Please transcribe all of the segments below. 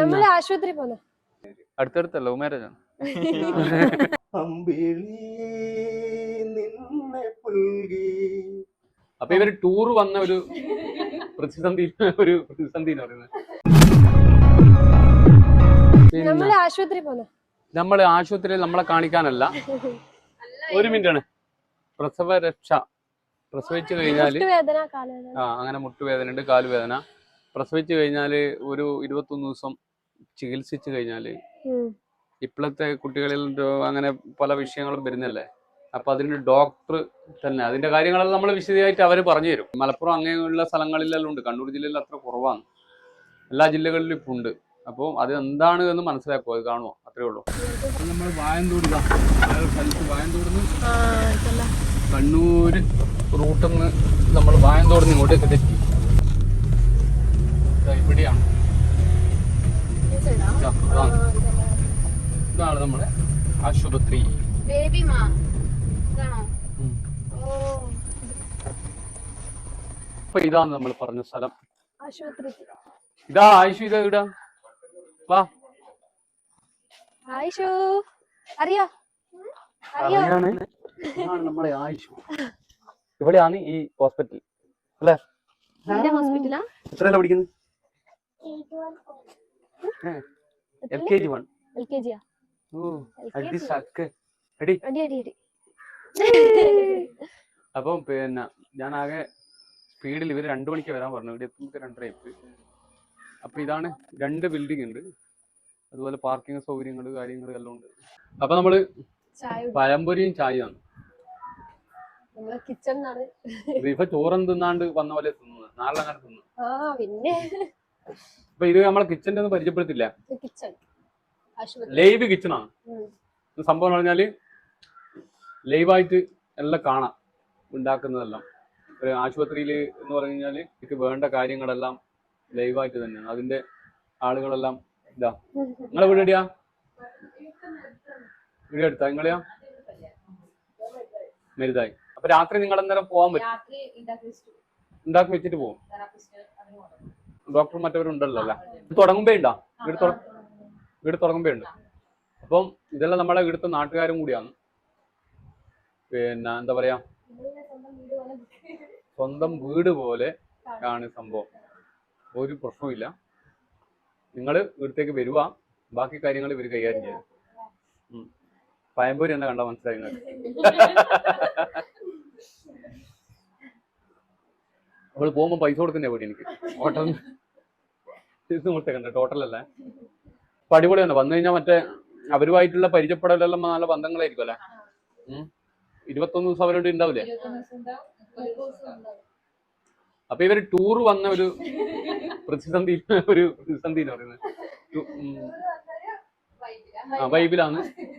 നമ്മൾ ആശുപത്രി പോന്ന. അടുത്തടുത്ത ലവ് മാരേജ് ആണ് അപ്പൊ ഇവർ ടൂർ വന്ന ഒരു പ്രതിസന്ധി ഒരു പ്രതിസന്ധി എന്ന് പറയുന്നത്. നമ്മൾ ആശുപത്രി പോന്ന. നമ്മൾ ആശുപത്രിയിൽ നമ്മളെ കാണിക്കാനല്ല. ഒരു മിനിറ്റ് ആണ് പ്രസവ രക്ഷ പ്രസവിച്ചു കഴിഞ്ഞാൽ ആ അങ്ങനെ മുട്ടുവേദന ഉണ്ട് കാലുവേദന. പ്രസവിച്ചു കഴിഞ്ഞാൽ ഒരു ഇരുപത്തൊന്ന് ദിവസം ചികിത്സിച്ചു കഴിഞ്ഞാൽ ഇപ്പോഴത്തെ കുട്ടികളിൽ അങ്ങനെ പല വിഷയങ്ങളും വരുന്നല്ലേ? അപ്പൊ അതിന് ഡോക്ടർ തന്നെ അതിന്റെ കാര്യങ്ങളെല്ലാം നമ്മൾ വിശദമായിട്ട് അവർ പറഞ്ഞു തരും. മലപ്പുറം അങ്ങനെയുള്ള സ്ഥലങ്ങളിലെല്ലാം ഉണ്ട് കണ്ണൂർ ജില്ലയിൽ അത്ര കുറവാണ്. എല്ലാ ജില്ലകളിലും ഇപ്പൊ ഉണ്ട്. അപ്പോൾ അത് എന്താണ് എന്ന് മനസ്സിലാക്കുക അത് കാണുമോ അത്രേ ഉള്ളൂ. നമ്മൾ വായന്തോട് ഇതല്ല. കണ്ണൂര് റൂട്ടിൽ നിന്ന് നമ്മൾ വായന്തോടുന്ന് ഇങ്ങോട്ടേക്ക് തെറ്റി. ദാ, ഇതാണ്. നമ്മുടെ ആശുപത്രി. ബേബി മാ. ഇതാണോ? ഓ. അപ്പൊ ഇതാണ് നമ്മൾ പറഞ്ഞ സ്ഥലം. ഇതാ ആയിഷു ഇതാ ഇടാ വാ. ആയിഷു അറിയോ? അറിയോ? അറിയാണ്. നമ്മുടെ ആയിഷു. ഇവിടെയാണ് ഈ ഹോസ്പിറ്റൽ. അല്ലേ? ഹോസ്പിറ്റലാ? എത്രയല്ല പഠിക്കുന്നത്? L K G one L K ജിയാ ഓ അടി LKG. സക്ക്. അടി. അടി അടി അടി. അപ്പം പിന്നെ ഞാൻ ആകെ സ്പീഡിൽ ഇവർ രണ്ടു മണിക്ക് വരാൻ പറഞ്ഞു ഇവിടെ എത്തുമ്പോൾ രണ്ടര എത്തി അപ്പൊ ഇതാണ് രണ്ട് ബിൽഡിംഗ് ഉണ്ട്. അതുപോലെ പാർക്കിംഗ് സൗകര്യങ്ങൾ കാര്യങ്ങൾ എല്ലാം ഉണ്ട്. അപ്പൊ നമ്മൾ പഴംപൊരിയും ചായയാണ് ഇപ്പൊ ചോറും തിന്നാണ്ട് വന്ന പോലെ തിന്നുന്നത്? നാളെ അങ്ങനെ തിന്നു പിന്നെ. അപ്പൊ ഇത് നമ്മളെ കിച്ചന്റെ ഒന്നും പരിചയപ്പെടുത്തില്ല. ലൈവ് കിച്ചണാണ് ആണ്. സംഭവം എന്ന് പറഞ്ഞാൽ ലൈവായിട്ട് എല്ലാം കാണാം ഉണ്ടാക്കുന്നതെല്ലാം. ഒരു ആശുപത്രിയിൽ എന്ന് പറഞ്ഞു കഴിഞ്ഞാൽ ഇത് വേണ്ട കാര്യങ്ങളെല്ലാം ലൈവായിട്ട് തന്നെയാണ്. അതിന്റെ ആളുകളെല്ലാം ഇതാ. നിങ്ങളെ വീട് എടിയാ വീട് എടുത്താ നിങ്ങളെയാ? മരുതായി അപ്പൊ രാത്രി നിങ്ങൾ അന്നേരം പോവാൻ പറ്റും? രാത്രി ഉണ്ടാക്കി വെച്ചിട്ട് ഉണ്ടാക്കി വെച്ചിട്ട് പോകും ഡോക്ടർ മറ്റവരുണ്ടല്ലോ അല്ലേ? ഇത് തുടങ്ങുമ്പോ ഉണ്ടോ വീട് വീട് തുടങ്ങുമ്പോ ഉണ്ട് അപ്പം ഇതെല്ലാം നമ്മളെ ഇവിടുത്തെ നാട്ടുകാരും കൂടിയാണ്. പിന്നെ എന്താ പറയാ? സ്വന്തം വീട് പോലെ ആണ് സംഭവം. ഒരു പ്രശ്നവുമില്ല. നിങ്ങൾ ഇവിടത്തേക്ക് വരുക ബാക്കി കാര്യങ്ങൾ ഇവർ കൈകാര്യം ചെയ്യാം. പയമ്പൂരി എന്നെ കണ്ട മനസ്സിലായി അവൾ പോകുമ്പോ പൈസ കൊടുക്കുന്നേ വീട് എനിക്ക്. ഹോട്ടൽ ഇത് കൊടുത്തേക്കണ്ട ടോട്ടലല്ലേ അപ്പൊ അടിപൊളിയാണ് വന്നു കഴിഞ്ഞാൽ മറ്റേ അവരുമായിട്ടുള്ള പരിചയപ്പെടലെല്ലാം നല്ല ബന്ധങ്ങളായിരിക്കും അല്ലേ. ഇരുപത്തൊന്ന് ദിവസം അവരോട് ഉണ്ടാവില്ലേ. അപ്പൊ ഇവർ ടൂർ വന്ന ഒരു പ്രതിസന്ധി ഒരു പ്രതിസന്ധി എന്ന് പറയുന്നത്.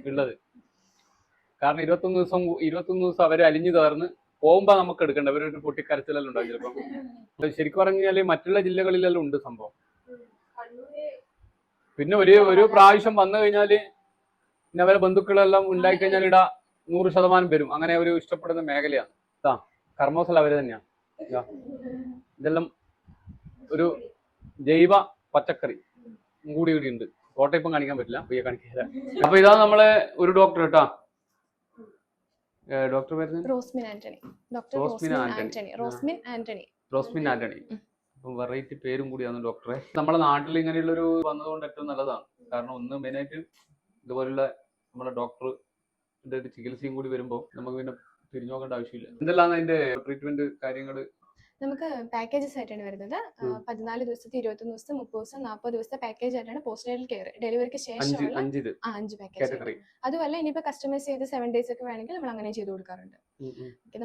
ഉള്ളത്. കാരണം ഇരുപത്തൊന്ന് ദിവസം ഇരുപത്തൊന്ന് ദിവസം അവരെ അലിഞ്ഞു തകർന്ന് പോകുമ്പോ നമുക്ക് എടുക്കണ്ട. അവരൊരു പൊട്ടിക്കരച്ചിലെല്ലാം ഉണ്ടാവും ചിലപ്പോ ശരിക്കും പറഞ്ഞു കഴിഞ്ഞാൽ മറ്റുള്ള ജില്ലകളിലെല്ലാം ഉണ്ട് സംഭവം. പിന്നെ ഒരു ഒരു പ്രാവശ്യം വന്നു കഴിഞ്ഞാൽ പിന്നെ അവരെ ബന്ധുക്കളെല്ലാം ഉണ്ടായി കഴിഞ്ഞാൽ ഇടാ നൂറ് ശതമാനം വരും. അങ്ങനെ ഒരു ഇഷ്ടപ്പെടുന്ന മേഖലയാണ്. ഇതാ കർമ്മോസൽ അവർ തന്നെയാണ് ഇതാ. ഇതെല്ലാം ഒരു ജൈവ പച്ചക്കറി കൂടി കൂടി ഉണ്ട്. കോട്ടയം ഇപ്പം കാണിക്കാൻ പറ്റില്ല. പയ്യെ കാണിക്കില്ല അപ്പൊ ഇതാ നമ്മളെ ഒരു ഡോക്ടർ കേട്ടാ. ഡോക്ടർ റോസ്മിൻ ആന്റണി. ഡോക്ടർ റോസ്മിൻ. ആന്റണി. റോസ്മിൻ ആന്റണി. റോസ്മിൻ ആന്റണി. അപ്പം വെറൈറ്റി പേരും കൂടിയാണ് ഡോക്ടറെ നമ്മുടെ നാട്ടിൽ ഇങ്ങനെയുള്ളൊരു വന്നതുകൊണ്ട് ഏറ്റവും നല്ലതാണ്. കാരണം ഒന്ന് മെയിനായിട്ട് ഇതുപോലുള്ള നമ്മുടെ ഡോക്ടർ ഒരു ചികിത്സയും കൂടി വരുമ്പോൾ നമുക്ക് പിന്നെ തിരിഞ്ഞു നോക്കേണ്ട ആവശ്യമില്ല. എന്തെല്ലാം അതിന്റെ ട്രീറ്റ്മെന്റ് കാര്യങ്ങൾ? നമുക്ക് പാക്കേജസ് ആയിട്ടാണ് വരുന്നത്. പതിനാല് ദിവസത്തെ ഇരുപത്തി ഒന്ന് ദിവസത്തെ മുപ്പത് ദിവസം നാൽപ്പത് ദിവസത്തെ പാക്കേജ് ആയിട്ടാണ് പോസ്റ്റ് നൈറ്റൽ കെയർ ഡെലിവറിക്ക് ശേഷം ശേഷമുള്ള അഞ്ച് പാക്കേജ് അതുമല്ല ഇനിയിപ്പോ കസ്റ്റമൈസ് ചെയ്ത് സെവൻ ഡേയ്സ് ഒക്കെ വേണമെങ്കിൽ നമ്മൾ അങ്ങനെ ചെയ്ത് കൊടുക്കാറുണ്ട്.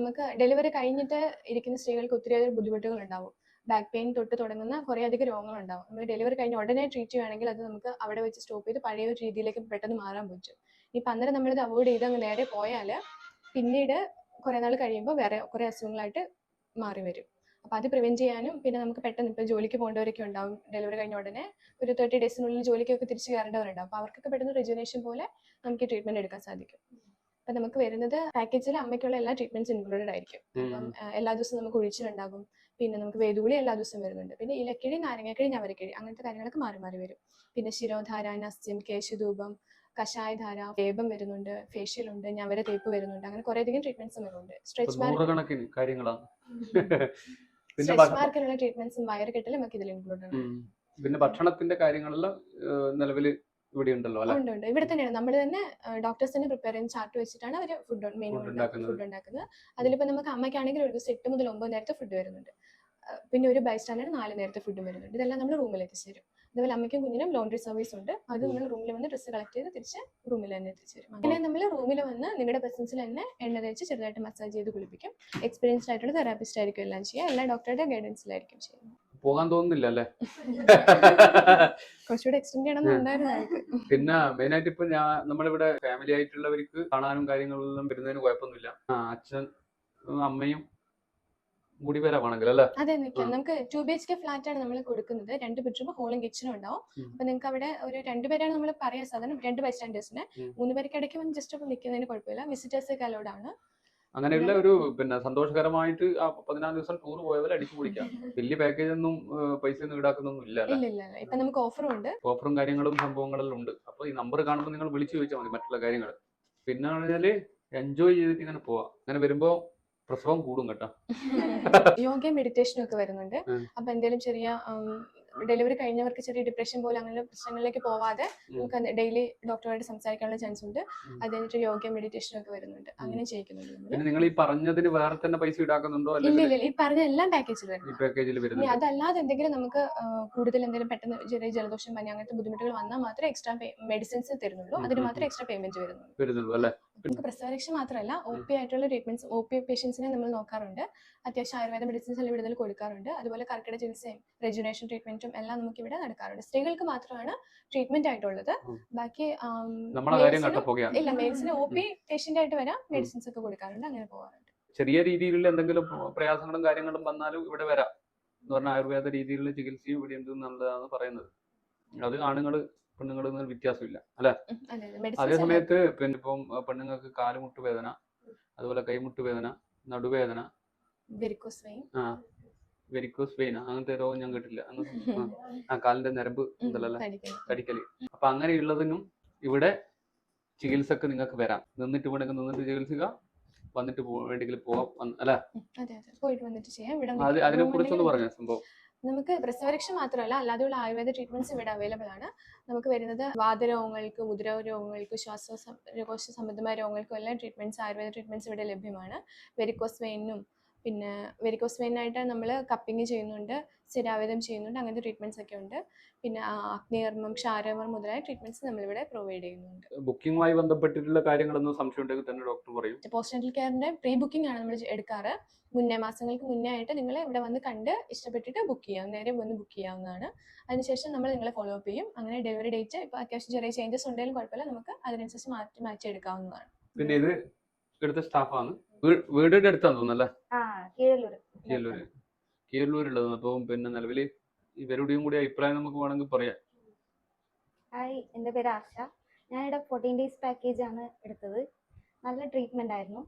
നമുക്ക് ഡെലിവറി കഴിഞ്ഞിട്ട് ഇരിക്കുന്ന സ്ത്രീകൾക്ക് ഒത്തിരിയേറെ ബുദ്ധിമുട്ടുകൾ ഉണ്ടാവും. ബാക്ക് പെയിൻ തൊട്ട് തുടങ്ങുന്ന കുറേ അധികം രോഗങ്ങളുണ്ടാവും. നമ്മൾ ഡെലിവറി കഴിഞ്ഞ് ഉടനെ ട്രീറ്റ് ചെയ്യുകയാണെങ്കിൽ അത് നമുക്ക് അവിടെ വെച്ച് സ്റ്റോപ്പ് ചെയ്ത് പഴയ ഒരു രീതിയിലേക്ക് പെട്ടെന്ന് മാറാൻ പറ്റും. ഇപ്പം അന്നേരം നമ്മളിത് അവോയ്ഡ് ചെയ്ത് അങ്ങ് നേരെ പോയാൽ പിന്നീട് കുറേ നാൾ കഴിയുമ്പോൾ വേറെ കുറേ അസുഖങ്ങളായിട്ട് മാറി വരും. അപ്പോൾ അത് പ്രിവെന്റ് ചെയ്യാനും പിന്നെ നമുക്ക് പെട്ടെന്ന് ഇപ്പോൾ ജോലിക്ക് പോകേണ്ടവരൊക്കെ ഉണ്ടാവും. ഡെലിവറി കഴിഞ്ഞ ഉടനെ ഒരു തേർട്ടി ഡേയ്സിനുള്ളിൽ ജോലിക്കൊക്കെ തിരിച്ചു കയറേണ്ടവരുണ്ടാവും. അപ്പോൾ അവർക്കൊക്കെ പെട്ടെന്ന് റെജുനേഷൻ പോലെ നമുക്ക് ട്രീറ്റ്മെന്റ് എടുക്കാൻ സാധിക്കും. അപ്പം നമുക്ക് വരുന്നത് പാക്കേജിൽ അമ്മയ്ക്കുള്ള എല്ലാ ട്രീറ്റ്മെന്റ്സ് ഇൻക്ലൂഡഡ് ആയിരിക്കും. അപ്പം എല്ലാ ദിവസവും നമുക്ക് ഒഴിച്ചിലുണ്ടാകും. പിന്നെ നമുക്ക് വേദുകുളി എല്ലാ ദിവസവും വരുന്നുണ്ട്. പിന്നെ ഇലക്കിഴി നാരങ്ങക്കിഴി ഞവരക്കിഴി അങ്ങനത്തെ കാര്യങ്ങളൊക്കെ മാറി മാറി വരും. പിന്നെ ശിരോധാര നസ്യം കേശുധൂപം കഷായധാര വേപം വരുന്നുണ്ട് ഫേഷ്യൽ ഉണ്ട് ഞവര തേപ്പ് വരുന്നുണ്ട്. അങ്ങനെ കുറേ അധികം ട്രീറ്റ്മെന്റ്സ് വരുന്നുണ്ട്. സ്ട്രെച്ച് സ്ട്രെച്ച് മാർക്കിനുള്ള ട്രീറ്റ്മെന്റ്സും വയറ് കെട്ടലും ഒക്കെ ഇതിൽ ഇൻക്ലൂഡ് ആണ്. പിന്നെ ഭക്ഷണത്തിന്റെ കാര്യങ്ങളെല്ലാം നിലവിൽ ഇവിടെ ഉണ്ടല്ലോ അല്ലേ? ഉണ്ട് ഉണ്ട്. ഇവിടെ തന്നെയാണ്. നമ്മൾ തന്നെ ഡോക്ടേഴ്സ് തന്നെ പ്രിപ്പയർ ചെയ്യുന്ന ചാർട്ട് വെച്ചിട്ടാണ് അവർ ഫുഡ് മെയിൻ ഫുഡ് ഉണ്ടാക്കുന്നത്. അതിലിപ്പോൾ നമുക്ക് അമ്മയ്ക്കാണെങ്കിൽ ഒരു ദിവസം എട്ട് മുതൽ ഒമ്പത് നേരത്തെ ഫുഡ് വരുന്നുണ്ട്. പിന്നെ ഒരു ബൈ സ്റ്റാൻഡേർഡ് നാല് നേരത്തെ ഫുഡ് വരുന്നുണ്ട്. ഇതെല്ലാം നമ്മൾ റൂമിൽ എത്തിച്ചു തരും. അതുപോലെ അമ്മയ്ക്കും കുഞ്ഞിനും ലോണ്ടറി സർവീസ് ഉണ്ട്. അത് നമ്മൾ റൂമിൽ വന്ന് ഡ്രസ്സ് കളക്ട് ചെയ്ത് തിരിച്ച് റൂമിൽ തന്നെ എത്തിച്ചു തരും. അങ്ങനെ നമ്മൾ റൂമിൽ വന്ന് നിങ്ങളുടെ പ്രസൻസിൽ തന്നെ എണ്ണ തേച്ച് ചെറുതായിട്ട് മസാജ് ചെയ്ത് കുളിപ്പിക്കും. എക്സ്പീരിയൻസ്ഡ് ആയിട്ടുള്ള തെറാപ്പിസ്റ്റ് ആയിരിക്കും എല്ലാം ചെയ്യുക. എല്ലാ ഡോക്ടറുടെ ഗൈഡൻസിലായിരിക്കും ചെയ്യുന്നത്. പോകാൻ തോന്നുന്നില്ല അല്ലേ കുറച്ചുകൂടെ എക്സ്റ്റെൻഡ് ചെയ്യണമെന്നുണ്ടായിരുന്നു ഞങ്ങൾക്ക്. പിന്നെ മെയിനായിട്ട് ഇപ്പൊ ഞാൻ നമ്മളിവിടെ ഫാമിലി ആയിട്ടുള്ളവർക്ക് കാണാനും കാര്യങ്ങളിലും വരുന്നതിന് കുഴപ്പമൊന്നുമില്ല. അച്ഛൻ അമ്മയും കൂടി വരാമാണെങ്കിൽ അല്ലേ? അതെ നിൽക്കാം നമുക്ക് two B H K flat ആണ് നമ്മൾ കൊടുക്കുന്നത്. രണ്ട് ബെഡ്റൂം ഹോളും കിച്ചണും ഉണ്ടാവും. അപ്പൊ നിങ്ങൾക്ക് അവിടെ ഒരു രണ്ടുപേരാണ് നമ്മൾ പറയാൻ സാധനം രണ്ട് ബൈ സ്റ്റാൻഡേഴ്സിന്. മൂന്ന് പേർക്ക് ഇടയ്ക്ക് വന്ന് ജസ്റ്റ് ഒന്ന് നിൽക്കുന്നതിന് കുഴപ്പമില്ല. വിസിറ്റേഴ്സ് ഒക്കെ അലൗഡ് ആണ്. അങ്ങനെയുള്ള ഒരു പിന്നെ സന്തോഷകരമായിട്ട് ആ പതിനാല് ദിവസം ടൂർ പോയവരെ അടിച്ചു പൊളിക്കാം. വലിയ പാക്കേജ് ഒന്നും പൈസ ഒന്നും ഈടാക്കുന്നൊന്നും ഇല്ല ഇപ്പൊ നമുക്ക് ഓഫറും ഉണ്ട്. ഓഫറും കാര്യങ്ങളും സംഭവങ്ങളെല്ലാം ഉണ്ട്. അപ്പൊ ഈ നമ്പർ കാണുമ്പോൾ നിങ്ങൾ വിളിച്ചു ചോദിച്ചാൽ മതി മറ്റുള്ള കാര്യങ്ങൾ. പിന്നെ പറഞ്ഞാൽ എൻജോയ് ചെയ്തിട്ട് ഇങ്ങനെ പോവാം. അങ്ങനെ വരുമ്പോ പ്രസവം കൂടും കേട്ടോ. യോഗയും മെഡിറ്റേഷനും ഒക്കെ വരുന്നുണ്ട്. അപ്പൊ എന്തെങ്കിലും ചെറിയ ഡെലിവറി കഴിഞ്ഞവർക്ക് ചെറിയ ഡിപ്രഷൻ പോലെ അങ്ങനെ പ്രശ്നങ്ങളിലേക്ക് പോവാതെ നമുക്ക് ഡെയിലി ഡോക്ടറുമായിട്ട് സംസാരിക്കാനുള്ള ചാൻസ് ഉണ്ട്. അത് കഴിഞ്ഞിട്ട് യോഗ മെഡിറ്റേഷൻ ഒക്കെ വരുന്നുണ്ട്. അങ്ങനെ ചെയ്യിക്കുന്നുണ്ട്. നിങ്ങൾ ഈ പറഞ്ഞതിന് വേറെ തന്നെ പൈസ ഈടാക്കുന്നുണ്ടോ? ഇല്ല ഇല്ല ഈ പറഞ്ഞ എല്ലാം പാക്കേജിൽ വരുന്നുണ്ട്. അതല്ലാതെ എന്തെങ്കിലും നമുക്ക് കൂടുതൽ എന്തെങ്കിലും പെട്ടെന്ന് ചെറിയ ജലദോഷം പനി അങ്ങനത്തെ ബുദ്ധിമുട്ടുകൾ വന്നാൽ മാത്രമേ എക്സ്ട്രാ മെഡിസിൻസ് തരുന്നുള്ളൂ. അതിന് മാത്രമേ എക്സ്ട്രാ പേയ്മെന്റ് വരുന്നുള്ളൂ. നമുക്ക് പ്രസവരക്ഷ മാത്രമല്ല ഒ പി ആയിട്ടുള്ള ട്രീറ്റ്മെന്റ്സ് ഒ പി പേഷ്യൻസിനെ നമ്മൾ നോക്കാറുണ്ട്. അത്യാവശ്യം ആയുർവേദ മെഡിസിൻസ് എല്ലാം ഇവിടെ കൊടുക്കാറുണ്ട്. അതുപോലെ കർക്കിട ചികിത്സയും റെജുനേഷൻ ട്രീറ്റ്മെന്റും എല്ലാം നമുക്ക് ഇവിടെ നടക്കാറുണ്ട്. സ്ത്രീകൾക്ക് മാത്രമാണ് ട്രീറ്റ്മെന്റ് ആയിട്ടുള്ളത്. ബാക്കി ഇല്ല മെഡിസിന് ഒ പി പേഷ്യന്റ് ആയിട്ട് വരാം മെഡിസിൻസ് ഒക്കെ കൊടുക്കാറുണ്ട് അങ്ങനെ പോകാറുണ്ട് ചെറിയ രീതിയിലുള്ള എന്തെങ്കിലും പ്രയാസങ്ങളും കാര്യങ്ങളും വന്നാലും ഇവിടെ വരാം. എന്ന് പറഞ്ഞാൽ ആയുർവേദ രീതിയിലുള്ള ചികിത്സയും ഇവിടെ ഉണ്ട് എന്നുള്ളതാണ് പറയുന്നത്. അത് ആണുങ്ങൾ പെണ്ണുങ്ങൾ തമ്മിൽ വ്യത്യാസമില്ല അല്ലെ? അതെ സമയത്ത് പിന്നെ ഇപ്പം പെണ്ണുങ്ങൾക്ക് കാലുമുട്ട് വേദന അതുപോലെ കൈമുട്ട് വേദന നടുവേദന വെരിക്കോസ് വെയിൻ ആ വെരിക്കോസ് വെയിൻ അങ്ങനത്തെ രോഗം ഞാൻ കേട്ടില്ല ആ, കാലിന്റെ നരമ്പ് ഉണ്ടല്ലോ കടിക്കൽ. അപ്പൊ അങ്ങനെയുള്ളതിനും ഇവിടെ ചികിത്സക്ക് നിങ്ങൾക്ക് വരാം. നിന്നിട്ട് വേണമെങ്കിൽ നിന്നിട്ട് ചികിത്സിക്കുക. വന്നിട്ട് വേണ്ടെങ്കിൽ പോവാം. അല്ലെ? പോയിട്ട് വന്നിട്ട് ചെയ്യാം. അതിനെ കുറിച്ചൊന്ന് പറഞ്ഞു സംഭവം? നമുക്ക് പ്രസവരക്ഷ മാത്രമല്ല അല്ലാതെയുള്ള ആയുർവേദ ട്രീറ്റ്മെന്റ്സ് ഇവിടെ അവൈലബിൾ ആണ്. നമുക്ക് വരുന്നത് വാതരോഗങ്ങൾക്ക് ഉദര രോഗങ്ങൾക്ക് ശ്വാസകോശ സംബന്ധമായ രോഗങ്ങൾക്കും എല്ലാം ട്രീറ്റ്മെന്റ്സ് ആയുർവേദ ട്രീറ്റ്മെന്റ്സ് ഇവിടെ ലഭ്യമാണ്. വെരിക്കോസ് വെയിനും പിന്നെ വെരിക്കോസ് വെയിൻ ആയിട്ട് നമ്മൾ കപ്പിങ് ചെയ്യുന്നുണ്ട് സ്ഥിരാവേദം ചെയ്യുന്നുണ്ട് അങ്ങനത്തെ ട്രീറ്റ്മെന്റ്സ് ഒക്കെ ഉണ്ട്. പിന്നെ അഗ്നിയർമ്മം അഗ്നികർമ്മം ക്ഷാരകർമ്മം മുതലായ ട്രീറ്റ്മെന്റ്സ് നമ്മൾ ഇവിടെ പ്രൊവൈഡ് ചെയ്യുന്നുണ്ട് ബുക്കിംഗുമായി ബന്ധപ്പെട്ടിട്ടുള്ള കാര്യങ്ങളൊന്നും സംശയം ഉണ്ടെങ്കിൽ തന്നെ ഡോക്ടർ പറയും. പോസ്റ്റ് നാറ്റൽ കെയറിന്റെ പ്രീ ബുക്കിംഗ് ആണ് നമ്മൾ എടുക്കാറ്. മുന്നേ മാസങ്ങൾക്ക് മുന്നേ ആയിട്ട് നിങ്ങൾ ഇവിടെ വന്ന് കണ്ട് ഇഷ്ടപ്പെട്ടിട്ട് ബുക്ക് ചെയ്യാം. നേരെ വന്ന് ബുക്ക് ചെയ്യാവുന്നതാണ്. അതിനുശേഷം നമ്മൾ നിങ്ങളെ ഫോളോ അപ്പ് ചെയ്യും. അങ്ങനെ ഡെലിവറി ഡേറ്റ് ഇപ്പോൾ അത്യാവശ്യം ചെറിയ ചേഞ്ചസ് ഉണ്ടെങ്കിലും കുഴപ്പമില്ല. നമുക്ക് അതിനനുസരിച്ച് മാറ്റി മാറ്റി എടുക്കാവുന്നതാണ് പിന്നെ ഇത് ഇവിടുത്തെ സ്റ്റാഫാണ് വീടിന്റെ അടുത്താന്ന് തോന്നുന്നല്ലേ? കീഴല്ലൂര്. കീഴല്ലൂരുള്ളത് അപ്പം പിന്നെ നിലവിൽ ഇവരുടെയും കൂടി അഭിപ്രായം നമുക്ക് വേണമെങ്കിൽ പറയാം. ഹായ് എന്റെ പേര് ആർഷ ഇവിടെ ഫോർട്ടീൻ ഡേയ്സ് പാക്കേജ് ആണ് എടുത്തത്. നല്ല ട്രീറ്റ്മെന്റ് ആയിരുന്നു.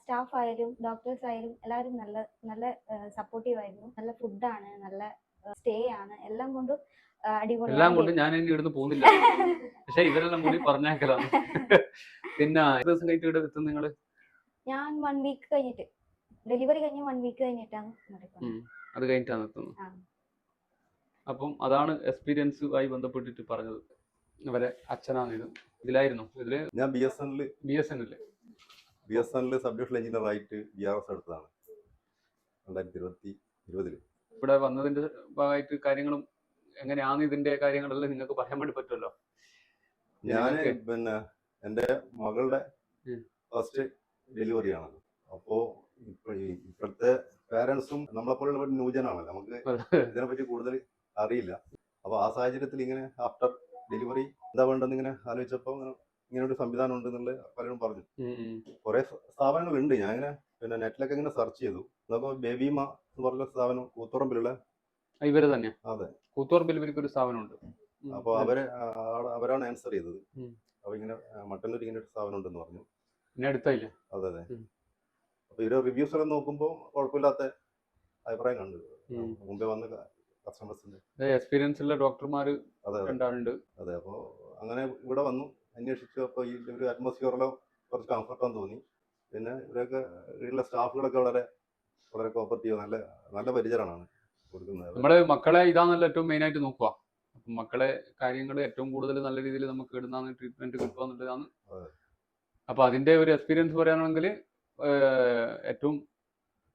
സ്റ്റാഫ് ആയാലും ഡോക്ടേഴ്സ് ആയാലും എല്ലാവരും നല്ല നല്ല സപ്പോർട്ടീവ് ആയിരുന്നു. നല്ല ഫുഡാണ് നല്ല സ്റ്റേ ആണ്. എല്ലാം കൊണ്ടും അടിപൊളി എല്ലാം കൊണ്ടും ഞാൻ ഇനി ഇവിടുന്ന് പോകുന്നില്ല. പക്ഷെ ഇവരെല്ലാം കൂടി പറഞ്ഞേക്കലാണ്. പിന്നെ ദിവസം കഴിഞ്ഞിട്ട് ഇവിടെ എത്തും നിങ്ങൾ ഞാൻ വൺ വീക്ക് കഴിഞ്ഞിട്ട് ഡെലിവറി കഴിഞ്ഞ് വൺ വീക്ക് കഴിഞ്ഞിട്ടാണ് നടക്കുന്നത്. അത് കഴിഞ്ഞിട്ടാണ് എത്തുന്നത് ആ. അപ്പം അതാണ് എക്സ്പീരിയൻസുമായി ബന്ധപ്പെട്ടിട്ട് പറഞ്ഞത്. ഇവരെ അച്ഛനാണ് ഇത് ഇതിലായിരുന്നു. ഇതിൽ ഞാൻ B S N L B S N B S എനിൽ sub divisional engineer ആയിട്ട് ബി ആർ എസ് എടുത്തതാണ്. രണ്ടായിരത്തി ഇരുപത്തി ഇരുപതിൽ ഇവിടെ വന്നതിന്റെ ഭാഗമായിട്ട് കാര്യങ്ങളും എങ്ങനെയാണ് ഇതിന്റെ കാര്യങ്ങളെല്ലാം നിങ്ങൾക്ക് പറയാൻ വേണ്ടി പറ്റുമല്ലോ? ഞാൻ പിന്നെ എന്റെ മകളുടെ ഫസ്റ്റ് ഡെലിവറിയാണ് അപ്പോ ഇപ്പൊ ഈ- ഇപ്പോഴത്തെ പോലുള്ള നമ്മളെപ്പോലുള്ള ന്യൂജനാണല്ലോ. നമുക്ക് ഇതിനെപ്പറ്റി കൂടുതൽ അറിയില്ല. അപ്പോൾ ആ സാഹചര്യത്തിൽ ഇങ്ങനെ ആഫ്റ്റർ ഡെലിവറി എന്താ വേണ്ടെന്ന് ഇങ്ങനെ ആലോചിച്ചപ്പോൾ ഇങ്ങനെ ഒരു സംവിധാനം ഉണ്ടെന്നുള്ള പലരും പറഞ്ഞു. കുറെ സ്ഥാപനങ്ങളുണ്ട്. ഞാൻ ഇങ്ങനെ പിന്നെ നെറ്റിലൊക്കെ ഇങ്ങനെ സെർച്ച് ചെയ്തു. നോക്കുമ്പോൾ ബേബിമ എന്ന് പറഞ്ഞ സ്ഥാപനം കൂത്തുറമ്പിലുള്ള ഇവർ തന്നെ അതെ. കൂത്തുറമ്പിൽ ഇവർക്ക് ഒരു സ്ഥാപനമുണ്ട്. ഉണ്ട് അപ്പോൾ അവർ അവരാണ് ആൻസർ ചെയ്തത്. അപ്പൊ അപ്പോൾ ഇങ്ങനെ മട്ടന്നൂർ ഇങ്ങനെ ഒരു സ്ഥാപനം ഉണ്ടെന്ന് പറഞ്ഞു. പിന്നെ അടുത്തായില്ലേ അതെ അതെ ഉം. അപ്പോൾ ഇവരെ റിവ്യൂസ് എല്ലാം നോക്കുമ്പോൾ കുഴപ്പമില്ലാത്ത അഭിപ്രായം കണ്ടു. മുമ്പേ വന്ന കസ്റ്റമേഴ്സിന്റെ എക്സ്പീരിയൻസ് ഉള്ള ഡോക്ടർമാർ രണ്ടാളുണ്ട് അതെ. അപ്പോൾ അങ്ങനെ ഇവിടെ വന്നു അന്വേഷിച്ചു. അപ്പോൾ ഈ ഒരു അറ്റ്മോസ്ഫിയറിലോ കുറച്ച് കംഫർട്ടാന്ന് തോന്നി. പിന്നെ ഇവരൊക്കെ ഉള്ള സ്റ്റാഫുകളൊക്കെ വളരെ വളരെ കോപ്പറേറ്റീവ് നല്ല നല്ല പരിചരണമാണ് കൊടുക്കുന്നത്. നമ്മുടെ മക്കളെ ഇതാണല്ലോ ഏറ്റവും മെയിൻ ആയിട്ട് നോക്കുക. അപ്പം മക്കളെ കാര്യങ്ങൾ ഏറ്റവും കൂടുതൽ നല്ല രീതിയിൽ നമുക്ക് ഇടുന്ന ട്രീറ്റ്മെന്റ് കിട്ടുക എന്നുള്ളതാണ് അതെ. അപ്പൊ അതിന്റെ ഒരു എക്സ്പീരിയൻസ് പറയുകയാണെങ്കിൽ ഏറ്റവും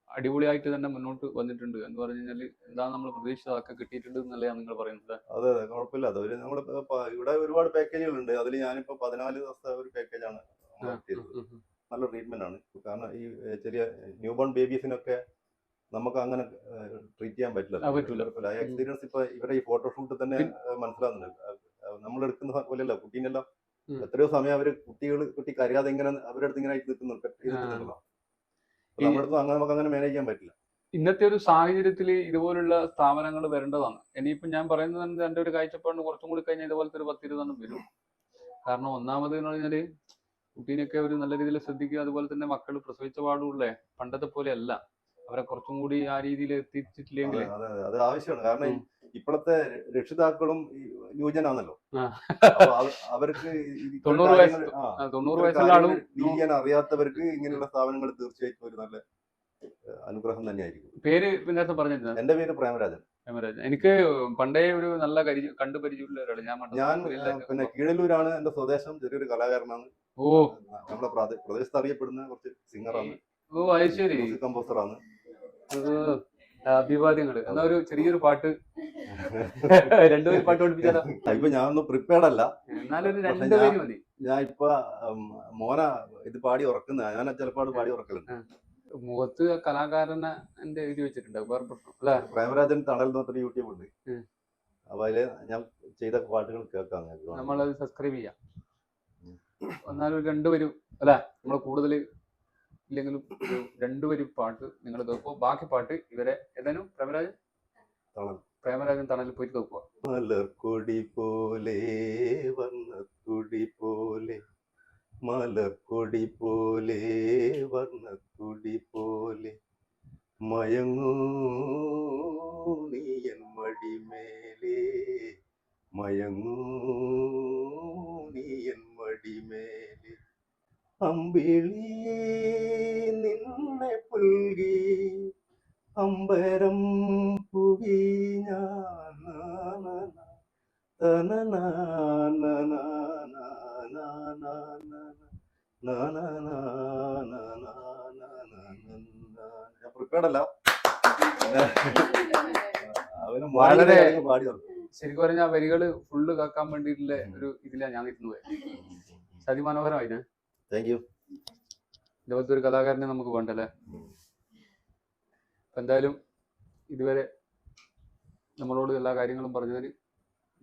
അടിപൊളിയായിട്ട് തന്നെ മുന്നോട്ട് വന്നിട്ടുണ്ട്. എന്ന് പറഞ്ഞു കഴിഞ്ഞാൽ എന്താണ് നമ്മൾ പ്രതീക്ഷിച്ചത്? അതൊക്കെ കിട്ടിയിട്ടുണ്ട് എന്നല്ലേ നിങ്ങൾ പറയുന്നത് അതെ അതെ. കുഴപ്പമില്ല. അത് ഒരു നമ്മുടെ ഇവിടെ ഒരുപാട് പാക്കേജുകളുണ്ട് അതിൽ ഞാനിപ്പോൾ പതിനാല് ദിവസത്തെ ഒരു പാക്കേജാണ്. നല്ല ട്രീറ്റ്മെന്റ് ആണ്. കാരണം ഈ ചെറിയ ന്യൂ ബോൺ ബേബീസിനൊക്കെ നമുക്ക് അങ്ങനെ ട്രീറ്റ് ചെയ്യാൻ പറ്റില്ല. എക്സ്പീരിയൻസ് ഇപ്പൊ ഇവരെ ഈ ഫോട്ടോഷൂട്ട് തന്നെ മനസ്സിലാകുന്നുണ്ട് നമ്മൾ എടുക്കുന്ന പോലെയല്ല. കുട്ടീനെല്ലാം. എത്രയോ സമയം അവർ കുട്ടികൾ കുട്ടി കരയാതെ ഇങ്ങനെ അവരുടെ അടുത്ത് ഇങ്ങനെ ഈ- നമ്മുടെ അടുത്ത് അങ്ങനെ നമുക്ക് അങ്ങനെ മാനേജ് ചെയ്യാൻ പറ്റില്ല. ഇന്നത്തെ ഒരു സാഹചര്യത്തിൽ ഇതുപോലുള്ള സ്ഥാപനങ്ങൾ വരേണ്ടതാണ്. ഇനിയിപ്പോ ഞാൻ പറയുന്നത് എന്റെ ഒരു കാഴ്ചപ്പാടിന് കുറച്ചും കൂടി കഴിഞ്ഞാൽ ഇതുപോലത്തെ ഒരു പത്തിരുപതെണ്ണം വരും. കാരണം ഒന്നാമത് എന്ന് പറഞ്ഞാൽ കുട്ടീനെയൊക്കെ ഒരു നല്ല രീതിയിൽ ശ്രദ്ധിക്കുക അതുപോലെ തന്നെ മക്കൾ പ്രസവിച്ച പാടുള്ളേ പണ്ടത്തെ പോലെ അല്ല. അവരെ കുറച്ചും കൂടി ആ രീതിയിൽ എത്തിച്ചിട്ടില്ലെങ്കിൽ അതെ ആവശ്യമാണ്. കാരണം ഇപ്പോഴത്തെ രക്ഷിതാക്കളും യുവജനാണല്ലോ. അവർക്ക് തൊണ്ണൂറ് വയസ്സ് തൊണ്ണൂറ് വയസ്സുള്ള ആളും അറിയാത്തവർക്ക് ഇങ്ങനെയുള്ള സ്ഥാപനങ്ങൾ തീർച്ചയായിട്ടും ഒരു നല്ല അനുഗ്രഹം തന്നെയായിരിക്കും. പേര് നേരത്തെ പറഞ്ഞിരുന്നു? എന്റെ പേര് പ്രേമരാജൻ. പ്രേമരാജൻ. എനിക്ക് പണ്ടേ ഒരു നല്ല കണ്ടു പരിചയമുള്ള ഞാൻ ഞാൻ പിന്നെ കീഴല്ലൂരാണ് എന്റെ സ്വദേശം. ചെറിയൊരു കലാകാരനാണ്. ഓ. നമ്മുടെ പ്രാദേ- പ്രദേശത്ത് അറിയപ്പെടുന്ന കുറച്ച് സിംഗറാണ്. ഓ അത് ശരി. കമ്പോസറാണ്. അഭിവാദ്യങ്ങൾ. എന്നാ ഒരു ചെറിയൊരു പാട്ട്. രണ്ടുപേരും പാട്ട് പഠിപ്പിച്ചാലോ? ഇപ്പൊ ഞാനൊന്നും പ്രിപ്പയർഡ് അല്ല. എന്നാലൊരു രണ്ടുപേര് മതി. ഞാൻ ഇപ്പൊ മോന ഇത് പാടി ഉറക്കുന്ന. ഞാൻ ചിലപ്പോൾ പാടി ഉറക്കലുണ്ട്. മുഖത്ത് കലാകാരനെ എന്റെ എഴുതി വെച്ചിട്ടുണ്ട്. വേറെ പ്രശ്നം അല്ലെ പ്രേമരാജൻ തണൽ എന്ന് യൂട്യൂബ് ഉണ്ട്. അപ്പൊ അതിൽ ഞാൻ ചെയ്ത പാട്ടുകൾ കേൾക്കാം നമ്മളത് സബ്സ്ക്രൈബ് ചെയ്യാം. എന്നാലും രണ്ടുപേരും അല്ലെ നമ്മൾ കൂടുതൽ ഇല്ലെങ്കിലും ഒരു രണ്ടുപേരും പാട്ട് നിങ്ങൾ കേൾക്കുക ബാക്കി പാട്ട് ഇവരെ ഏതാനും പ്രേമരാജൻ? പ്രേമരാജൻ തണലിൽ പോയിട്ട് കേൾക്കുക മലർക്കൊടി പോലെ വർണത്തുടി പോലെ മലക്കൊടി പോലെ വർണത്തുടി പോലെ മയങ്ങൂ നീയൻ മടിമേലേ മയങ്ങൂ നീയൻ മടിമേലേ. അമ്പിളി നിന്നെ പുൽകി അമ്പരം പുകി ഞാൻ വളരെ- ശരിക്കും പറഞ്ഞാൽ വരികൾ ഫുള്ള് കേൾക്കാൻ വേണ്ടിയിട്ടുള്ള ഒരു ഇതിലാണ് ഞാൻ ഇരുന്നത് അതിമനോഹരമായി താങ്ക് യു ഇതുപോലത്തെ ഒരു കലാകാരനെ നമുക്ക് വേണ്ടല്ലേ? അപ്പൊ എന്തായാലും ഇതുവരെ നമ്മളോട് എല്ലാ കാര്യങ്ങളും പറഞ്ഞതിന്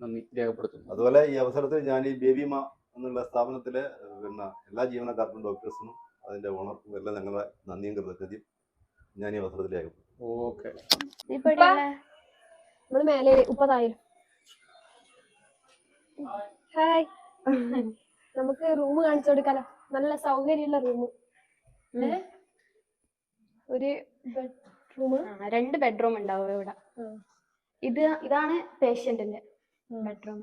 നന്ദി രേഖപ്പെടുത്തുന്നു. അതുപോലെ ഈ അവസരത്തിൽ ഞാൻ ഈ ബേബിമ എന്നുള്ള സ്ഥാപനത്തിലെ പിന്നെ എല്ലാ ജീവനക്കാർക്കും ഡോക്ടേഴ്സിനും അതിന്റെ ഓണർക്കും എല്ലാം ഞങ്ങളുടെ നന്ദിയും കൃതജ്ഞതയും ഞാൻ ഈ അവസരത്തിൽ രേഖപ്പെടുത്തും ഓക്കെ. നമ്മൾ മേലെ മുപ്പതായിരം ഹായ്. നമുക്ക് റൂം കാണിച്ചു കൊടുക്കാലോ. നല്ല സൗകര്യമുള്ള റൂം ഒരു ബെഡ്റൂം രണ്ട് ബെഡ്റൂം ഉണ്ടാവും ഇവിടെ. ഇത് ഇതാണ് പേഷ്യന്റിന്റെ ബെഡ്റൂം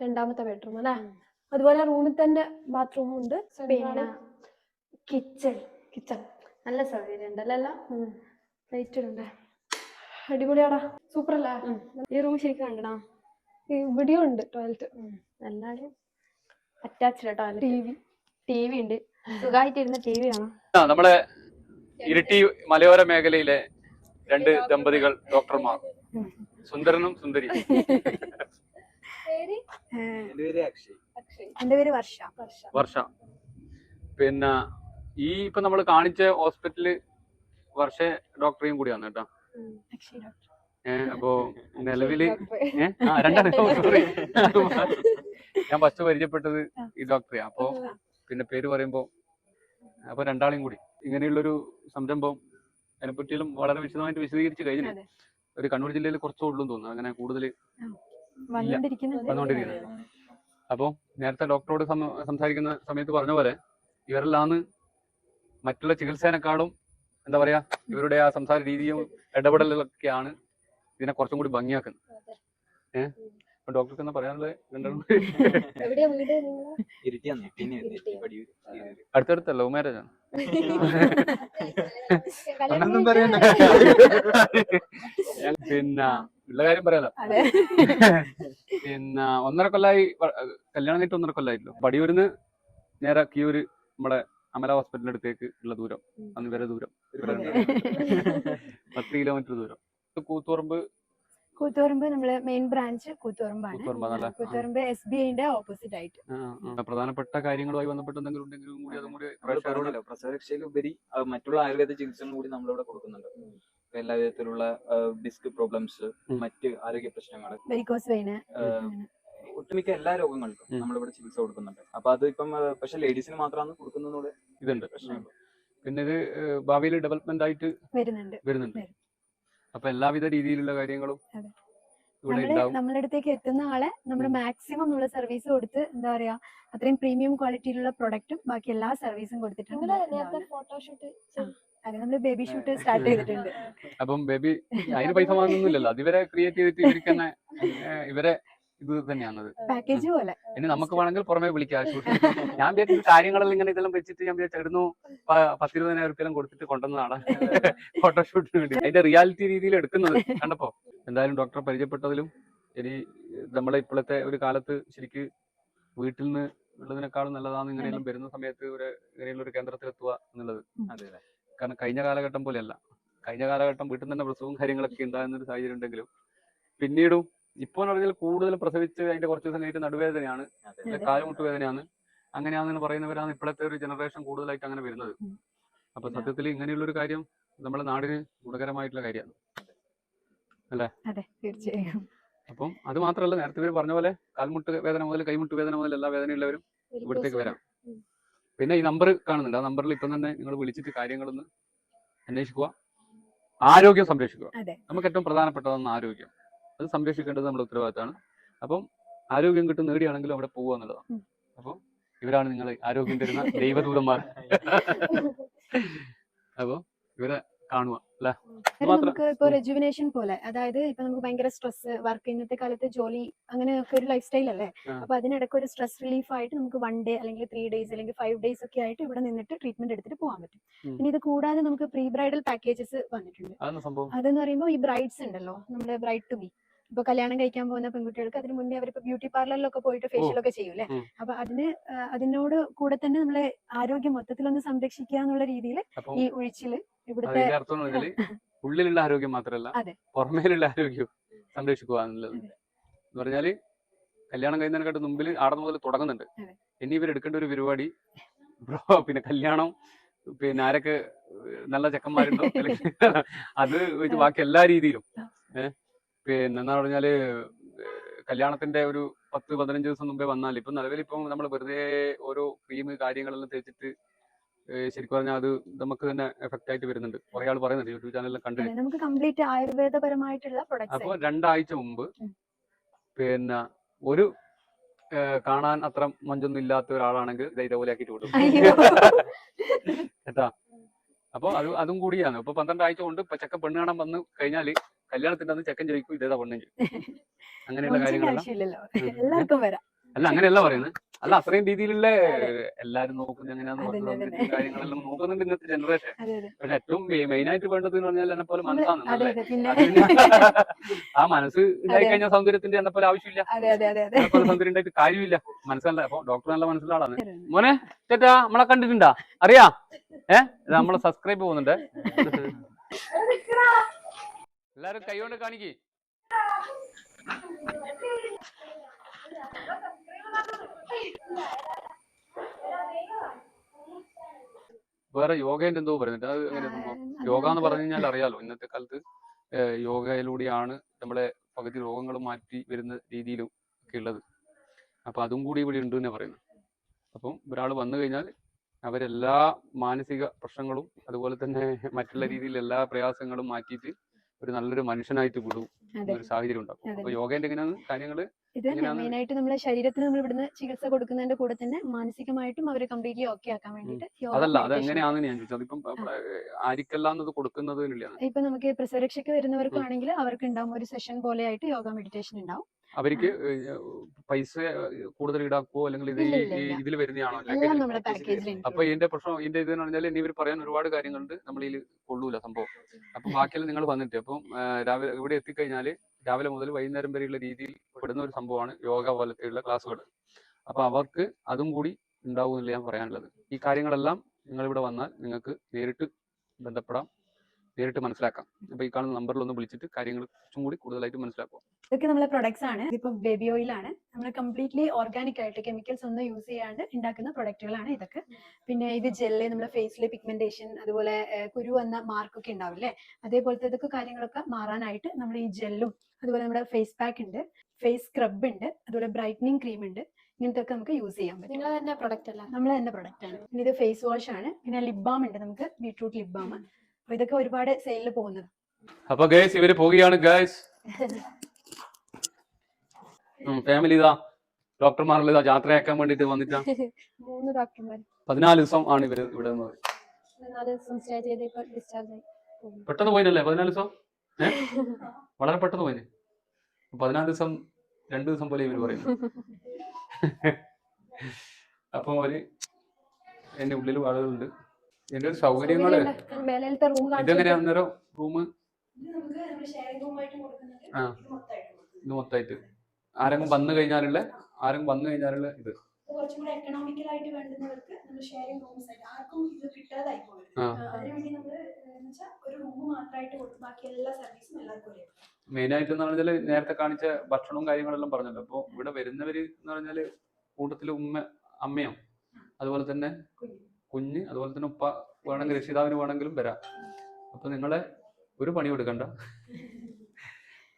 രണ്ടാമത്തെ ബെഡ്റൂം അല്ലേ? അതുപോലെ റൂമിൽ തന്നെ ബാത്റൂമും ഉണ്ട്. പിന്നെ കിച്ചൺ കിച്ചൺ നല്ല സൗകര്യം ഉണ്ടല്ലോ ലൈറ്റ് ഉണ്ട് അടിപൊളിയാടാ. സൂപ്പർ അല്ലേ? ഈ റൂം ശരിക്കും കണ്ടടാ ഇവിടെയും ഉണ്ട് ടോയ്ലറ്റ് എല്ലാരും attached toilet T V T V ഉണ്ട് സുഖമായിട്ടിരുന്ന ടി വി കാണാം. ആ, നമ്മളെ ഇരിട്ടി മലയോര മേഖലയിലെ രണ്ട് ദമ്പതികൾ ഡോക്ടർമാർ. സുന്ദരനും സുന്ദരി. എന്റെ പേര് വർഷ. വർഷ. പിന്നെ ഈ ഇപ്പൊ നമ്മൾ കാണിച്ച ഹോസ്പിറ്റൽ വർഷ ഡോക്ടറേയും കൂടിയാണ് കേട്ടോ. ഏഹ് അപ്പോ നിലവിൽ രണ്ടാണ്. ഞാൻ ഫസ്റ്റ് പരിചയപ്പെട്ടത് ഈ ഡോക്ടറെ അപ്പോ പിന്നെ പേര് പറയുമ്പോൾ അപ്പൊ രണ്ടാളെയും കൂടി. ഇങ്ങനെയുള്ളൊരു സംരംഭം അതിനെപ്പറ്റിയും വളരെ വിശദമായിട്ട് വിശദീകരിച്ച് കഴിഞ്ഞു ഒരു കണ്ണൂർ ജില്ലയിൽ കുറച്ചേ ഉള്ളൂ തോന്നുന്നു. അങ്ങനെ കൂടുതൽ വന്നുകൊണ്ടിരിക്കുന്നത് അപ്പോൾ നേരത്തെ ഡോക്ടറോട് സംസാരിക്കുന്ന സമയത്ത് പറഞ്ഞ പോലെ ഇവരെല്ലാന്ന് മറ്റുള്ള ചികിത്സേനെക്കാളും എന്താ പറയാ ഇവരുടെ ആ സംസാര രീതിയും ഇടപെടലുകളൊക്കെയാണ് ഇതിനെ കുറച്ചും കൂടി ഭംഗിയാക്കുന്നത്. ഏഹ് അപ്പൊ ഡോക്ടർക്ക് എന്താ പറയാനുള്ളത് അടുത്തടുത്ത ലവ് മാരേജ് ആണ് പിന്നെ ഉള്ള കാര്യം പറയാലോ. അതെ. പിന്നെ ഒന്നര കൊല്ലായി കല്യാണം കഴിഞ്ഞിട്ട് ഒന്നര കൊല്ലായില്ലോ പടിയൂരിന്ന് നേരെ കിയൂര് നമ്മുടെ അമല ഹോസ്പിറ്റലിന്റെ അടുത്തേക്ക് ഉള്ള ദൂരം. അന്ന് വരെ ദൂരം. പത്ത് കിലോമീറ്റർ ദൂരം. കൂത്തുപറമ്പ് കൂത്തുപറമ്പ് നമ്മൾ മെയിൻ ബ്രാഞ്ച് കൂത്തുപറമ്പാണ്. കൂത്തുപറമ്പാണല്ലേ? കൂത്തുപറമ്പ് എസ് ബി ഐന്റെ ഓപ്പോസിറ്റ് ആയിട്ട്. ആ, ആ, പ്രധാനപ്പെട്ട കാര്യങ്ങളുമായി ബന്ധപ്പെട്ട് എന്തെങ്കിലും ഉണ്ടെങ്കിലും കൂടി അതും കൂടി പ്രേക്ഷകരോട് പ്രസവരക്ഷയിലുപരി മറ്റുള്ള ആയുർവേദ ചികിത്സകളും കൂടി നമ്മളിവിടെ കൊടുക്കുന്നുണ്ട്. ഇപ്പൊ എല്ലാ വിധത്തിലുള്ള ഡിസ്ക് പ്രോബ്ലംസ് ഉം. മറ്റ് ആരോഗ്യ പ്രശ്നങ്ങൾ വെരിക്കോസ് വെയിന് ഒട്ടുമിക്ക എല്ലാ രോഗങ്ങൾക്കും ഉം. നമ്മളിവിടെ ചികിത്സ കൊടുക്കുന്നുണ്ട്. അപ്പൊ അത് ഇപ്പം പക്ഷെ ലേഡീസിന് മാത്രമാണ് കൊടുക്കുന്നതോടെ ഇതുണ്ട്. പ്രശ്നമുള്ളൂ. പിന്നെ ഇത് ഭാവിയിൽ ഡെവലപ്മെന്റ് ആയിട്ട് വരുന്നുണ്ട്. വരുന്നുണ്ട്. വരും. അപ്പൊ എല്ലാവിധ രീതിയിലുള്ള കാര്യങ്ങളും നമ്മൾ നമ്മുടെ അടുത്തേക്ക് എത്തുന്ന ആളെ നമ്മൾ മാക്സിമം നമ്മൾ സർവീസ് കൊടുത്ത് എന്താ പറയാ അത്രയും പ്രീമിയം ക്വാളിറ്റിയിലുള്ള പ്രൊഡക്റ്റും ബാക്കി എല്ലാ സർവീസും കൊടുത്തിട്ടുണ്ട് അതെ നമ്മൾ ബേബി ഷൂട്ട് സ്റ്റാർട്ട് ചെയ്തിട്ടുണ്ട്. അപ്പം ബേബി അതിന് പൈസ വാങ്ങുന്നില്ലല്ലോ. അതിവരെ ക്രിയേറ്റ് ചെയ്തിട്ട് ഇവർക്ക് തന്നെ ഇവരെ ഇത് തന്നെയാണത്. പാക്കേജ് പോലെ. ഇനി നമുക്ക് വേണമെങ്കിൽ പുറമെ വിളിക്കാം ഞാൻ വിചാരിച്ചു കാര്യങ്ങളെല്ലാം ഇങ്ങനെ ഇതെല്ലാം വെച്ചിട്ട് ഞാൻ വിചാരിച്ചിരുന്നു പത്തിരുപതിനായിരം റുപ്യെല്ലാം കൊടുത്തിട്ട് കൊണ്ടുവന്നതാണ്. ഫോട്ടോഷൂട്ടിന് വേണ്ടി. അതിന്റെ റിയാലിറ്റി രീതിയിൽ എടുക്കുന്നത് കണ്ടപ്പോ. എന്തായാലും ഡോക്ടറെ പരിചയപ്പെട്ടതിലും ഇനി നമ്മളെ ഇപ്പോഴത്തെ ഒരു കാലത്ത് ശരിക്ക് വീട്ടിൽ നിന്ന് ഉള്ളതിനേക്കാളും നല്ലതാണ് ഇങ്ങനെയെല്ലാം വരുന്ന സമയത്ത് ഒരു ഇങ്ങനെയുള്ള ഒരു കേന്ദ്രത്തിലെത്തുക എന്നുള്ളത്. അതെ അതെ. കാരണം കഴിഞ്ഞ കാലഘട്ടം പോലെയല്ല. കഴിഞ്ഞ കാലഘട്ടം വീട്ടിൽ തന്നെ പ്രസവവും കാര്യങ്ങളൊക്കെ ഉണ്ടാകുന്ന ഒരു സാഹചര്യം ഉണ്ടെങ്കിലും പിന്നീടും ഇപ്പോൾ എന്ന് പറഞ്ഞാൽ കൂടുതൽ പ്രസവിച്ച് അതിന്റെ കുറച്ച് ദിവസം കഴിഞ്ഞിട്ട് നടുവേദനയാണ്. കാലുമുട്ട് വേദനയാണ് അങ്ങനെയാണെന്ന് പറയുന്നവരാണ് ഇപ്പോഴത്തെ ഒരു ജനറേഷൻ കൂടുതലായിട്ട് അങ്ങനെ വരുന്നത്. അപ്പൊ സത്യത്തിൽ ഇങ്ങനെയുള്ള ഒരു കാര്യം നമ്മുടെ നാടിന് ഗുണകരമായിട്ടുള്ള കാര്യമാണ്. അല്ലേ? തീർച്ചയായും. അപ്പം അത് മാത്രമല്ല നേരത്തെ ഇവർ പറഞ്ഞ പോലെ കാൽമുട്ട് വേദന മുതൽ കൈമുട്ട് വേദന മുതൽ എല്ലാ വേദനയുള്ളവരും ഇവിടത്തേക്ക് വരാം. പിന്നെ ഈ നമ്പർ കാണുന്നുണ്ട്. ആ നമ്പറിൽ ഇപ്പം തന്നെ നിങ്ങൾ വിളിച്ചിട്ട് കാര്യങ്ങളൊന്ന് അന്വേഷിക്കുക. ആരോഗ്യം സംരക്ഷിക്കുക. നമുക്ക് ഏറ്റവും പ്രധാനപ്പെട്ടതാണ് ആരോഗ്യം. അത് സംരക്ഷിക്കേണ്ടത് നമ്മുടെ ഉത്തരവാദിത്തമാണ്. അപ്പം ആരോഗ്യം കിട്ടും നേടിയാണെങ്കിലും അവിടെ പോകുക എന്നുള്ളതാണ്. അപ്പം ഇവരാണ് നിങ്ങൾ ആരോഗ്യം തരുന്ന ദൈവദൂതന്മാർ. അപ്പൊ ഇവരെ കാണുക അല്ലെ? നമുക്ക് ഇപ്പൊ റെജുവിനേഷൻ പോലെ അതായത് ഇപ്പൊ നമുക്ക് ഭയങ്കര സ്ട്രെസ് വർക്ക് ഇന്നത്തെ കാലത്ത് ജോലി അങ്ങനെയൊക്കെ ഒരു ലൈഫ് സ്റ്റൈൽ അല്ലേ. അപ്പൊ അതിനിടയ്ക്ക് ഒരു സ്ട്രെസ് റിലീഫ് ആയിട്ട് നമുക്ക് വൺ ഡേ അല്ലെങ്കിൽ ത്രീ ഡേയ്സ് അല്ലെങ്കിൽ ഫൈവ് ഡേയ്സ് ഒക്കെ ആയിട്ട് ഇവിടെ നിന്നിട്ട് ട്രീറ്റ്മെന്റ് എടുത്തിട്ട് പോകാൻ പറ്റും. പിന്നെ ഇത് കൂടാതെ നമുക്ക് പ്രീ ബ്രൈഡൽ പാക്കേജസ് വന്നിട്ടുണ്ട് അതെന്ന് പറയുമ്പോൾ ഈ ബ്രൈഡ്സ് ഉണ്ടല്ലോ നമ്മുടെ ബ്രൈഡ് ടു ബി ഇപ്പൊ കല്യാണം കഴിക്കാൻ പോകുന്ന പെൺകുട്ടികൾക്ക് അതിന് മുന്നേ അവരിപ്പോ ബ്യൂട്ടി പാർലറിലൊക്കെ പോയിട്ട് ഫേഷ്യലൊക്കെ ചെയ്യൂലേ അല്ലെ? അപ്പൊ അതിന് അതിനോട് കൂടെ തന്നെ നമ്മളെ ആരോഗ്യം മൊത്തത്തിലൊന്ന് സംരക്ഷിക്കുക എന്നുള്ള രീതിയിൽ ഈ ഒഴിച്ചിൽ ഇവിടുത്തെ ഉള്ളിലുള്ള ആരോഗ്യം മാത്രമല്ല. പുറമേലുള്ള ആരോഗ്യം സംരക്ഷിക്കുക എന്നുള്ളത്. എന്ന് പറഞ്ഞാൽ കല്യാണം കഴിയുന്നതിനെക്കാട്ട് മുമ്പിൽ ആടെ മുതൽ തുടങ്ങുന്നുണ്ട്. ഇനി ഇവർ എടുക്കേണ്ട ഒരു പരിപാടി ബ്രോ പിന്നെ കല്യാണം പിന്നെ ആരൊക്കെ നല്ല ചെക്കന്മാരുണ്ടോ? അത് വെച്ച് ബാക്കി എല്ലാ രീതിയിലും. ഏഹ് പിന്നെ എന്താ പറഞ്ഞാൽ കല്യാണത്തിന്റെ ഒരു പത്ത് പതിനഞ്ച് ദിവസം മുമ്പേ വന്നാൽ ഇപ്പം നിലവിൽ ഇപ്പം നമ്മൾ വെറുതെ ഓരോ ക്രീം കാര്യങ്ങളെല്ലാം തേച്ചിട്ട് ശരിക്കും പറഞ്ഞാൽ അത് നമുക്ക് തന്നെ എഫക്റ്റ് ആയിട്ട് വരുന്നുണ്ട്. കുറെ ആൾ പറയുന്നുണ്ട് യൂട്യൂബ് ചാനലിൽ കണ്ടു. നമുക്ക് കംപ്ലീറ്റ് ആയുർവേദപരമായിട്ടുള്ള അപ്പോൾ രണ്ടാഴ്ച മുമ്പ്. പിന്നെ ഒരു കാണാൻ അത്ര മഞ്ചൊന്നും ഇല്ലാത്ത ഒരാളാണെങ്കിൽ ഇത് ഇതേപോലെ ആക്കിയിട്ട് കൊടുക്കും. കേട്ടാ? അപ്പൊ അത് അതും കൂടിയാണ്. ഇപ്പൊ പന്ത്രണ്ട് ആഴ്ച കൊണ്ട് ഇപ്പൊ പെണ്ണ് കാണാൻ വന്നു കഴിഞ്ഞാൽ കല്യാണത്തിന്റെ അന്ന് ചെക്കൻ ചോദിക്കും ഇതേതാ പെണ്ണെങ്കിൽ അങ്ങനെയുള്ള കാര്യങ്ങളെല്ലാം. എല്ലാവർക്കും വരാം. അല്ല അങ്ങനെയല്ല പറയുന്നത്. അല്ല അത്രയും രീതിയിലുള്ള എല്ലാരും നോക്കുന്നത് എങ്ങനെയാന്ന്. കാര്യങ്ങളെല്ലാം നോക്കുന്നുണ്ട് ഇന്നത്തെ ജനറേഷൻ പക്ഷെ ഏറ്റവും മെയിൻ ആയിട്ട് വേണ്ടത് എന്ന് പറഞ്ഞാൽ എന്നെ പോലെ മനസ്സാണ് ആ മനസ്സ് ഉണ്ടായി കഴിഞ്ഞാൽ സൗന്ദര്യത്തിന്റെ എന്നെ പോലെ ആവശ്യമില്ല. അതെ അതെ അതെ അതെ. എന്നെ പോലെ സൗന്ദര്യം ഉണ്ടായിട്ട് കാര്യമില്ല. മനസ്സല്ല. അപ്പൊ ഡോക്ടർ നല്ല മനസ്സിലുള്ള ആളാണ് മോനെ ചേട്ടാ നമ്മളെ കണ്ടിട്ടുണ്ടാ? അറിയാ? ഏഹ് നമ്മളെ സബ്സ്ക്രൈബ് പോകുന്നുണ്ട്. എല്ലാരും കൈകൊണ്ട് കാണിക്ക്. വേറെ യോഗേന്റെ എന്തോ പറയുന്നുണ്ട്. അത് എങ്ങനെ യോഗ എന്ന് പറഞ്ഞു കഴിഞ്ഞാൽ അറിയാലോ ഇന്നത്തെ കാലത്ത് യോഗയിലൂടെയാണ് നമ്മളെ പകുതി രോഗങ്ങൾ മാറ്റി വരുന്ന രീതിയിലും ഒക്കെ ഉള്ളത്. അപ്പൊ അതും കൂടി ഇവിടെ ഉണ്ട് തന്നെ പറയുന്നത്. അപ്പം ഒരാൾ വന്നു കഴിഞ്ഞാൽ അവരെല്ലാ മാനസിക പ്രശ്നങ്ങളും അതുപോലെ തന്നെ മറ്റുള്ള രീതിയിൽ എല്ലാ പ്രയാസങ്ങളും മാറ്റിയിട്ട് ഒരു നല്ലൊരു മനുഷ്യനായിട്ട് വിടും ഒരു സാഹചര്യം ഉണ്ടാക്കും. അപ്പൊ യോഗേന്റെ എങ്ങനെയാണ് കാര്യങ്ങൾ ഇത് മെയിൻ ആയിട്ട് നമ്മളെ ശരീരത്തിന് നമ്മൾ ഇവിടുന്ന് ചികിത്സ കൊടുക്കുന്നതിന്റെ കൂടെ തന്നെ മാനസികമായിട്ടും അവരെ കംപ്ലീറ്റ്ലി ഓക്കെ ആക്കാൻ വേണ്ടിയിട്ട് യോഗ, അതല്ല അത്. എങ്ങനെയാണെന്ന് ഞാൻ ചോദിച്ചത്. ഇപ്പം ആർക്കെല്ലാം അത് കൊടുക്കുന്നതിനില്ല ഇപ്പൊ നമുക്ക് പ്രസവരക്ഷയ്ക്ക് വരുന്നവർക്കാണെങ്കിൽ അവർക്ക് ഉണ്ടാവും ഒരു സെഷൻ പോലെ ആയിട്ട് യോഗ മെഡിറ്റേഷൻ ഉണ്ടാവും. അവർക്ക് പൈസ കൂടുതൽ ഈടാക്കുവോ അല്ലെങ്കിൽ ഇത്. ഇതിൽ വരുന്നതാണോ? അപ്പൊ ഇതിന്റെ പ്രശ്നം ഇതിന്റെ ഇത് പറഞ്ഞാൽ ഇനി ഇവർ പറയാൻ ഒരുപാട് കാര്യങ്ങളുണ്ട് നമ്മൾ ഇതിൽ കൊള്ളൂല സംഭവം. അപ്പൊ ബാക്കിയെല്ലാം നിങ്ങൾ വന്നിട്ട് അപ്പം രാവിലെ ഇവിടെ എത്തിക്കഴിഞ്ഞാൽ രാവിലെ മുതൽ വൈകുന്നേരം വരെയുള്ള രീതിയിൽ പെടുന്ന ഒരു സംഭവമാണ് യോഗ പോലത്തെയുള്ള ക്ലാസ്സുകൾ. അപ്പൊ അവർക്ക് അതും കൂടി ഉണ്ടാവും എന്നില്ല ഞാൻ പറയാനുള്ളത്. ഈ കാര്യങ്ങളെല്ലാം നിങ്ങൾ ഇവിടെ വന്നാൽ നിങ്ങൾക്ക് നേരിട്ട് ബന്ധപ്പെടാം. നേരിട്ട് മനസ്സിലാക്കാം. അപ്പൊ ഈ കാണുന്ന നമ്പറിൽ ഒന്ന് വിളിച്ചിട്ട് കാര്യങ്ങൾ കുറച്ചും കൂടി കൂടുതലായിട്ട് മനസ്സിലാക്കുക. ഇതൊക്കെ നമ്മളെ പ്രൊഡക്ട്സ് ആണ്. ഇപ്പൊ ബേബി ഓയിൽ ആണ്. നമ്മൾ കംപ്ലീറ്റ്ലി ഓർഗാനിക് ആയിട്ട് കെമിക്കൽസ് ഒന്നും യൂസ് ചെയ്യാണ്ട് ഉണ്ടാക്കുന്ന പ്രൊഡക്റ്റുകളാണ് ഇതൊക്കെ. പിന്നെ ഇത് ജെല്ല് നമ്മുടെ ഫേസിലെ പിഗ്മെന്റേഷൻ അതുപോലെ കുരു വന്ന മാർക്കൊക്കെ ഉണ്ടാവില്ലേ അതേപോലത്തെ ഇതൊക്കെ കാര്യങ്ങളൊക്കെ മാറാനായിട്ട് നമ്മൾ ഈ ജെല്ലും അതുപോലെ നമ്മുടെ ഫേസ് പാക്ക് ഉണ്ട് ഫേസ് സ്ക്രബ് ഉണ്ട് അതുപോലെ ബ്രൈറ്റനിങ് ക്രീം ഉണ്ട് ഇങ്ങനത്തെ ഒക്കെ നമുക്ക് യൂസ് ചെയ്യാൻ പറ്റും. നിങ്ങൾ തന്നെ പ്രൊഡക്റ്റ് അല്ല? നമ്മൾ തന്നെ പ്രൊഡക്റ്റ് ആണ്. പിന്നെ ഇത് ഫേസ് വാഷ് ആണ്. പിന്നെ ലിപ് ബാം ഉണ്ട് നമുക്ക് ബീട്രൂട്ട് ലിപ് ബാം അപ്പൊ ഇതൊക്കെ ഒരുപാട് സെയിലിൽ പോകുന്നത്. അപ്പൊ ഗൈസ് ഇവർ പോവുകയാണ് ഗൈസ് ഫാമിലി ഇതാ. ഡോക്ടർമാരുള്ള ഇതാ യാത്രയാക്കാൻ വേണ്ടിട്ട് വന്നിട്ടാ. മൂന്ന് ഡോക്ടർമാർ പതിനാല് ദിവസം ആണ് ഇവർ ഇവിടെ നിന്ന് ദിവസം സ്റ്റേ ചെയ്ത് ഡിസ്ചാർജ് ആയി പോകും. പെട്ടെന്ന് പോയിനല്ലേ? പതിനാല് ദിവസം? വളരെ പെട്ടെന്ന് പോയിന്. പതിനാല് ദിവസം രണ്ടു ദിവസം പോലെ ഇവർ പറയുന്നു. അപ്പൊ അവർ എന്റെ ഉള്ളിൽ ആളുകളുണ്ട് എന്റെ ഒരു സൗകര്യങ്ങൾ. മേലത്തെ റൂം ഇതെങ്ങനെയാ? അന്നേരം റൂം നമുക്ക് ഷെയറിംഗ് റൂം കൊടുക്കുന്നത് ആ. ഇത് മൊത്തമായിട്ട് കൊടുക്കുന്നത്. ഇത് മൊത്തമായിട്ട്. ആരെങ്കിലും വന്നു കഴിഞ്ഞാലുള്ള ആരെങ്കിലും വന്നു കഴിഞ്ഞാലുള്ള ഇത്. കുറച്ചും കൂടെ എക്കണോമിക്കൽ ആയിട്ട് വേണ്ടുന്നവർക്ക് നമ്മൾ ഷെയറിംഗ് റൂംസ് ആയിട്ട് ആർക്കും ഇത് കിട്ടാതായി പോകും ആ. അതിനുവേണ്ടി നമ്മൾ ഒരു റൂം മാത്രമായിട്ട് കൊടുക്കും. ബാക്കി എല്ലാ സർവീസും എല്ലാവർക്കും ഒരേ. മെയിൻ ആയിട്ട് എന്ന് പറഞ്ഞാൽ നേരത്തെ കാണിച്ച ഭക്ഷണവും കാര്യങ്ങളെല്ലാം പറഞ്ഞല്ലോ. അപ്പോൾ ഇവിടെ വരുന്നവര് എന്ന് പറഞ്ഞാൽ കൂട്ടത്തിൽ ഉമ്മ അമ്മയോ? അതുപോലെ തന്നെ കുഞ്ഞ് അതുപോലെ തന്നെ ഉപ്പ വേണമെങ്കിൽ രക്ഷിതാവിന് വേണമെങ്കിലും വരാം. അപ്പൊ നിങ്ങളെ ഒരു പണി കൊടുക്കണ്ട.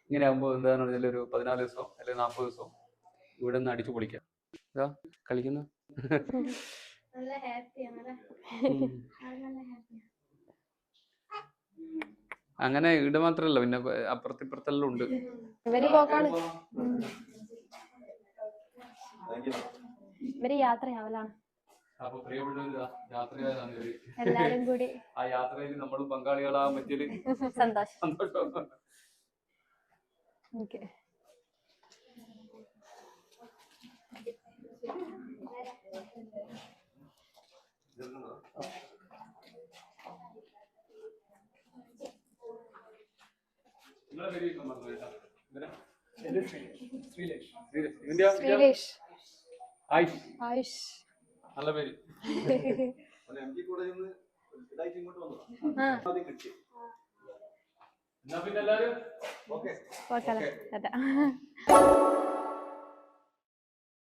ഇങ്ങനെ ആകുമ്പോൾ എന്താന്ന് പറഞ്ഞാൽ ഒരു പതിനാല് ദിവസം അല്ലെങ്കിൽ നാൽപ്പത് ദിവസം ഇവിടെ നിന്ന് അടിച്ചു പൊളിക്കാം. ഇതാ കളിക്കുന്ന. അങ്ങനെ ഇവിടെ മാത്രല്ല പിന്നെ അപ്പുറത്തിപ്പുറത്തെല്ലാം ഉണ്ട്. ഇവർ യാത്രയാവലാണ്. അപ്പൊ പ്രിയപ്പെട്ടവര് ഇവർ. എല്ലാരും കൂടി ആ യാത്രയിൽ നമ്മളും പങ്കാളികളാകാൻ പറ്റിയത് സന്തോഷം സന്തോഷം ഓക്കെ നിങ്ങളെ പേര് ചോദിക്കാൻ മറന്നു കേട്ടോ. ഇവരെ? ശ്രീലേഷ്. ഇന്ത്യ ഇവന്റെയോ? ശ്രീലേഷ് ആയിഷ്. ആയുഷ് നല്ല പേര്. എന്നാ പിന്നെ എല്ലാരും? ഓക്കെ. അതാ